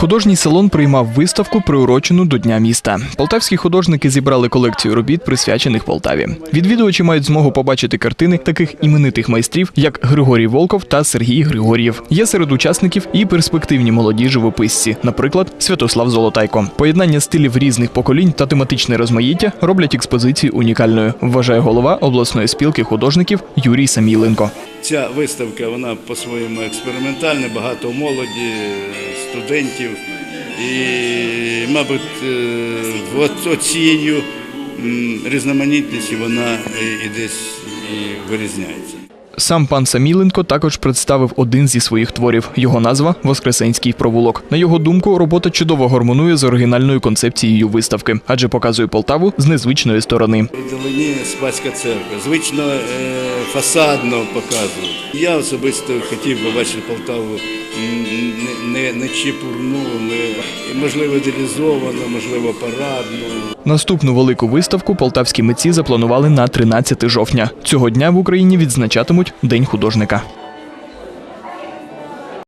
Художній салон приймав виставку, приурочену до Дня міста. Полтавські художники зібрали колекцію робіт, присвячених Полтаві. Відвідувачі мають змогу побачити картини таких іменитих майстрів, як Григорій Волков та Сергій Григор'єв. Є серед учасників і перспективні молоді живописці, наприклад, Святослав Золотайко. Поєднання стилів різних поколінь та тематичне розмаїття роблять експозицію унікальною, вважає голова обласної спілки художників Юрій Саміленко. Ця виставка вона по-своєму експериментальна, багато молоді, студентів. І, мабуть, е, оцією різноманітністю вона і- і десь і вирізняється. Сам пан Саміленко також представив один зі своїх творів. Його назва Воскресенський провулок. На його думку, робота чудово гармонує з оригінальною концепцією виставки, адже показує Полтаву з незвичної сторони. Вдалині Спаська церква. Звично е, фасадно показують. Я особисто хотів би бачити Полтаву не, не, не можливо, ідеалізовану, можливо, парадну. Наступну велику виставку полтавські митці запланували на 13 жовтня. Цього дня в Україні відзначатимуть День художника.